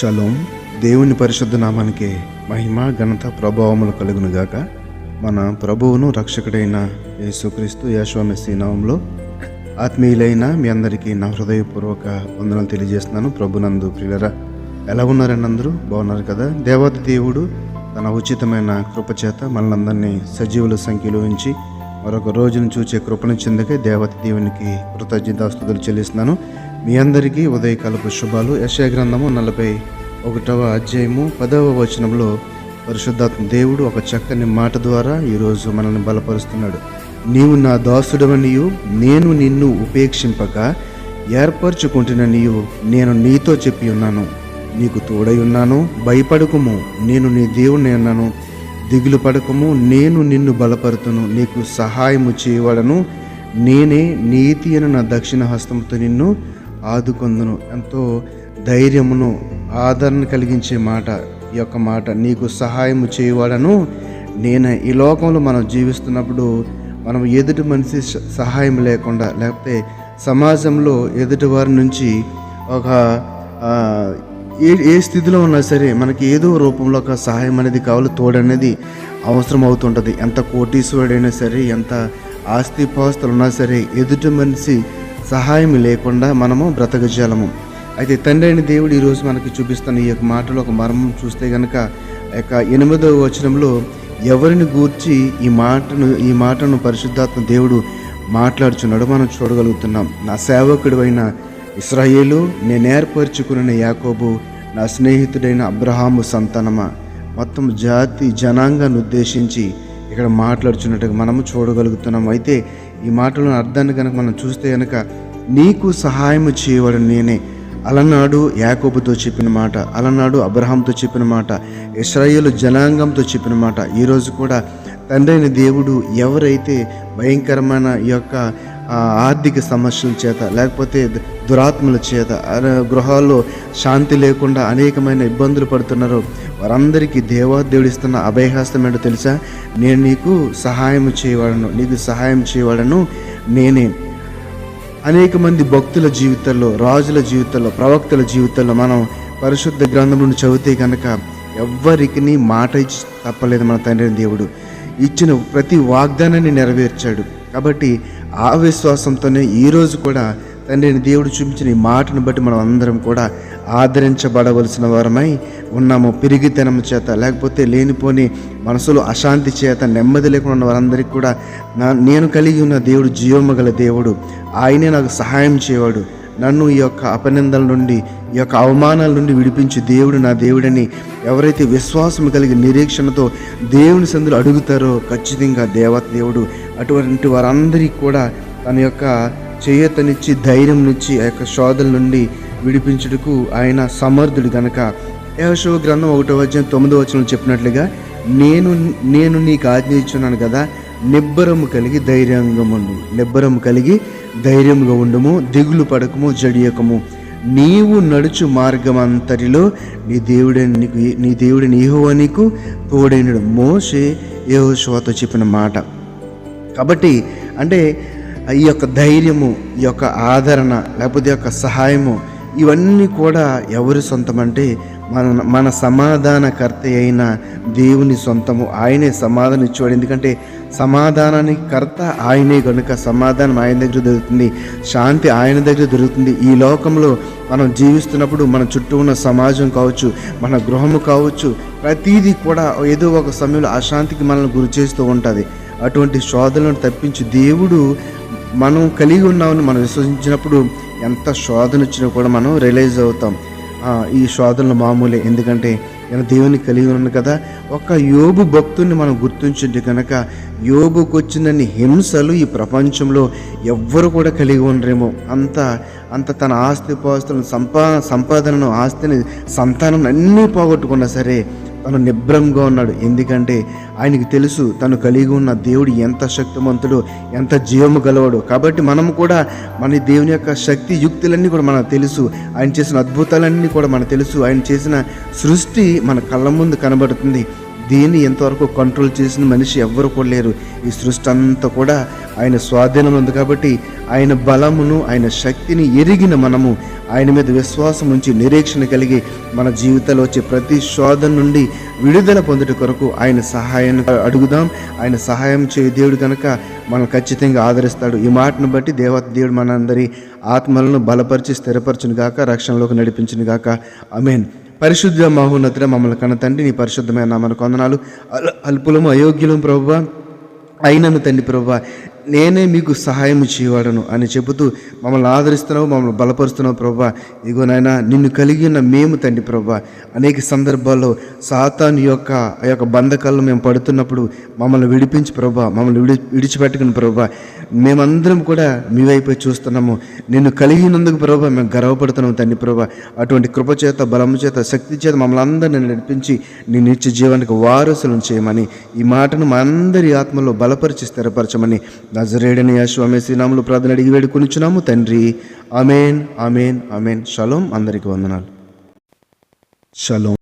Shalom దేవుని పరిశుద్ధ నామానికి మహిమ ఘనత ప్రభావములు కలుగును గాక మన ప్రభువును రక్షకుడైన యేసుక్రీస్తు యశ్వమెస్సి నామంలో ఆత్మీయులైన మీ అందరికీ నా హృదయపూర్వక వందనలు తెలియజేస్తున్నాను. ప్రభునందు ప్రియులరా ఎలా ఉన్నారండి అందరూ? బాగున్నారు కదా? దేవత దేవుడు తన ఉచితమైన కృపచేత మనలందరినీ సజీవుల సంఖ్యలో ఉంచి మరొక రోజును చూచే కృపనిచ్చేందుకే దేవత దేవునికి కృతజ్ఞతాస్తుతులు చెల్లిస్తున్నాను. మీ అందరికీ ఉదయకాలపు శుభాలు. యశయ గ్రంథము నలభై ఒకటవ అధ్యాయము పదవ వచనంలో పరిశుద్ధాత్మ దేవుడు ఒక చక్కని మాట ద్వారా ఈరోజు మనల్ని బలపరుస్తున్నాడు. నీవు నా దాసుడవనియు నేను నిన్ను ఉపేక్షింపక ఏర్పరచుకుంటున్ననియు నేను నీతో చెప్పి ఉన్నాను. నీకు తోడై ఉన్నాను భయపడకుము నేను నీ దేవుణ్ణి అన్నాను. దిగులు పడకము నేను నిన్ను బలపరుతును నీకు సహాయము చేయవడను నేనే నీతి అని నా దక్షిణ హస్తంతో నిన్ను ఆదుకొందును. ఎంతో ధైర్యమును ఆదరణ కలిగించే మాట ఈ యొక్క మాట నీకు సహాయము చేయవాడను నేను. ఈ లోకంలో మనం జీవిస్తున్నప్పుడు మనం ఎదుటి మనిషి సహాయం లేకుండా లేకపోతే సమాజంలో ఎదుటి వారి నుంచి ఒక ఏ ఏ స్థితిలో ఉన్నా సరే మనకి ఏదో రూపంలో ఒక సహాయం అనేది కావాలి తోడనేది అవసరం అవుతుంటుంది. ఎంత కోటీశ్వరుడైనా సరే ఎంత ఆస్తిపాస్తులు ఉన్నా సరే ఎదుటి మనిషి సహాయం లేకుండా మనము బ్రతకజాలము అయితే తండ్రి అయిన దేవుడు ఈరోజు మనకి చూపిస్తున్న ఈ యొక్క మాటలో ఒక మర్మం చూస్తే కనుక యొక్క ఎనిమిదవ వచనంలో ఎవరిని గూర్చి ఈ మాటను ఈ మాటను పరిశుద్ధాత్మ దేవుడు మాట్లాడుచున్నాడు మనం చూడగలుగుతున్నాం. నా సేవకుడు అయిన ఇస్రాయేలు నేను ఏర్పరచుకున్న యాకోబు నా స్నేహితుడైన అబ్రహాము సంతానమా? మొత్తం జాతి జనాంగాన్ని ఉద్దేశించి ఇక్కడ మాట్లాడుచున్నట్టుగా మనము చూడగలుగుతున్నాం. అయితే ఈ మాటలను అర్థాన్ని కనుక మనం చూస్తే కనుక నీకు సహాయం చేయవాడు నేనే. అలనాడు యాకోబుతో చెప్పిన మాట అలనాడు అబ్రహాంతో చెప్పిన మాట ఇస్రాయేల్ జనాంగంతో చెప్పిన మాట. ఈరోజు కూడా తండ్రైన దేవుడు ఎవరైతే భయంకరమైన ఈ యొక్క ఆర్థిక సమస్యల చేత లేకపోతే దురాత్మల చేత గృహాల్లో శాంతి లేకుండా అనేకమైన ఇబ్బందులు పడుతున్నారు. వారందరికీ దేవా దేవుడిస్తున్న అభయహస్తం ఏంటో తెలుసా? నేను నీకు సహాయం చేయవాడను నీకు సహాయం చేయవాడను నేనే. అనేక మంది భక్తుల జీవితాల్లో రాజుల జీవితాల్లో ప్రవక్తల జీవితాల్లో మనం పరిశుద్ధ గ్రంథం నుండి చదివితే కనుక ఎవ్వరికి మాట ఇచ్చి తప్పలేదు మన తండ్రి దేవుడు. ఇచ్చిన ప్రతి వాగ్దానాన్ని నెరవేర్చాడు. కాబట్టి ఆ విశ్వాసంతోనే ఈరోజు కూడా తండ్రిని దేవుడు చూపించిన ఈ మాటను బట్టి మనం అందరం కూడా ఆదరించబడవలసిన వారమై ఉన్నాము. పెరిగితనం చేత లేకపోతే లేనిపోని మనసులో అశాంతి చేత నెమ్మది లేకుండా ఉన్న వారందరికీ కూడా నా నేను కలిగి ఉన్న దేవుడు జీవమగల దేవుడు. ఆయనే నాకు సహాయం చేయవాడు. నన్ను ఈ యొక్క అపనిందల నుండి ఈ యొక్క అవమానాల నుండి విడిపించి దేవుడు నా దేవుడని ఎవరైతే విశ్వాసం కలిగి నిరీక్షణతో దేవుని సందులు అడుగుతారో ఖచ్చితంగా దేవత దేవుడు అటువంటి వారందరికీ కూడా తన యొక్క చేయతనిచ్చి ధైర్యంనిచ్చి ఆ యొక్క శోధల నుండి విడిపించుటకు ఆయన సమర్థుడు గనక. యహోషువ గ్రంథం ఒకటో అధ్యాయం తొమ్మిదో వచనం చెప్పినట్లుగా నేను నేను నీకు ఆజ్ఞ ఇచ్చున్నాను కదా నిబ్బరము కలిగి ధైర్యంగా ఉండు. నిబ్బరము కలిగి ధైర్యముగా ఉండము దిగులు పడకము జడియకము. నీవు నడుచు మార్గం అంతటిలో నీ దేవుడైన నీకు నీ దేవుడిని యెహోవా నీకు తోడైనడు మోషే యెహోషువతో చెప్పిన మాట. కాబట్టి అంటే ఈ యొక్క ధైర్యము ఈ యొక్క ఆదరణ లేకపోతే యొక్క సహాయము ఇవన్నీ కూడా ఎవరి సొంతం అంటే మన మన సమాధానకర్త అయిన దేవుని సొంతము ఆయనే సమాధానం ఇచ్చేవాడు. ఎందుకంటే సమాధానానికి కర్త ఆయనే కనుక సమాధానం ఆయన దగ్గర దొరుకుతుంది శాంతి ఆయన దగ్గర దొరుకుతుంది. ఈ లోకంలో మనం జీవిస్తున్నప్పుడు మన చుట్టూ ఉన్న సమాజం కావచ్చు మన గృహము కావచ్చు ప్రతీది కూడా ఏదో ఒక సమయంలో అశాంతికి మనల్ని గురి చేస్తూ ఉంటుంది. అటువంటి శోధనలను తప్పించి దేవుడు మనం కలిగి ఉన్నామని మనం విశ్వసించినప్పుడు ఎంత శోధన వచ్చినా కూడా మనం రియలైజ్ అవుతాం. ఈ శోధనలు మామూలే. ఎందుకంటే నేను దేవుని కలిగి ఉన్నాను కదా. ఒక యోబు భక్తుని మనం గుర్తించుంటే కనుక యోబుకు వచ్చినన్ని హింసలు ఈ ప్రపంచంలో ఎవ్వరు కూడా కలిగి ఉండరేమో. అంత అంత తన ఆస్తి పాస్తులను సంపా సంపాదనను ఆస్తిని సంతానం అన్నీ పోగొట్టుకున్నా సరే తను నిబ్రంగా ఉన్నాడు. ఎందుకంటే ఆయనకి తెలుసు తను కలిగి ఉన్న దేవుడు ఎంత శక్తివంతుడు ఎంత జీవము గలవాడు. కాబట్టి మనం కూడా మన దేవుని యొక్క శక్తి యుక్తులన్నీ కూడా మనకు తెలుసు. ఆయన చేసిన అద్భుతాలన్నీ కూడా మనకు తెలుసు. ఆయన చేసిన సృష్టి మన కళ్ళ ముందు కనబడుతుంది. దీన్ని ఎంతవరకు కంట్రోల్ చేసిన మనిషి ఎవ్వరు కూడా లేరు. ఈ సృష్టి అంతా కూడా ఆయన స్వాధీనంలో ఉంది కాబట్టి ఆయన బలమును ఆయన శక్తిని ఎరిగిన మనము ఆయన మీద విశ్వాసం ఉంచి నిరీక్షణ కలిగి మన జీవితంలో వచ్చే ప్రతి శోధన నుండి విడుదల పొందుట కొరకు ఆయన సహాయాన్ని అడుగుదాం. ఆయన సహాయం చేయ దేవుడు కనుక మనం ఖచ్చితంగా ఆదరిస్తాడు. ఈ మాటను బట్టి దేవత దేవుడు మనందరి ఆత్మలను బలపరిచి స్థిరపరచును గాక రక్షణలోకి నడిపించును గాక అమేన్ పరిశుద్ధ మహోన్నతుడ మమ్మల్ని కన్న తండ్రి నీ పరిశుద్ధమైన నామను కొందనాలు అల్ అల్పులము అయోగ్యులం ప్రభువ. అయినను తండ్రి ప్రభు నేనే మీకు సహాయం చేయవాడను అని చెబుతూ మమ్మల్ని ఆదరిస్తున్నావు మమ్మల్ని బలపరుస్తున్నావు ప్రభా. ఇగో నాయన నిన్ను కలిగిన మేము తండ్రి ప్రభా. అనేక సందర్భాల్లో సాతాను యొక్క ఆ యొక్క బంధకాలను మేము పడుతున్నప్పుడు మమ్మల్ని విడిపించి ప్రభా. మమ్మల్ని విడి విడిచిపెట్టుకుని ప్రభా. మేమందరం కూడా మీ వైపు చూస్తున్నాము. నిన్ను కలిగినందుకు ప్రభా మేము గర్వపడుతున్నాము తండ్రి ప్రభా. అటువంటి కృపచేత బలము చేత శక్తి చేత మమ్మల్ని అందరిని నడిపించి నీ నిత్య జీవానికి వారసులను చేయమని ఈ మాటను మా అందరి ఆత్మలో బలపరిచి స్థిరపరచమని నజరేడని యశ్వమేసి నాములు ప్రార్థన అడిగి వేడుకొనిచున్నాము. తండ్రి అమేన్ అమేన్ అమేన్ షలోం అందరికీ వందనాలు. షలోం.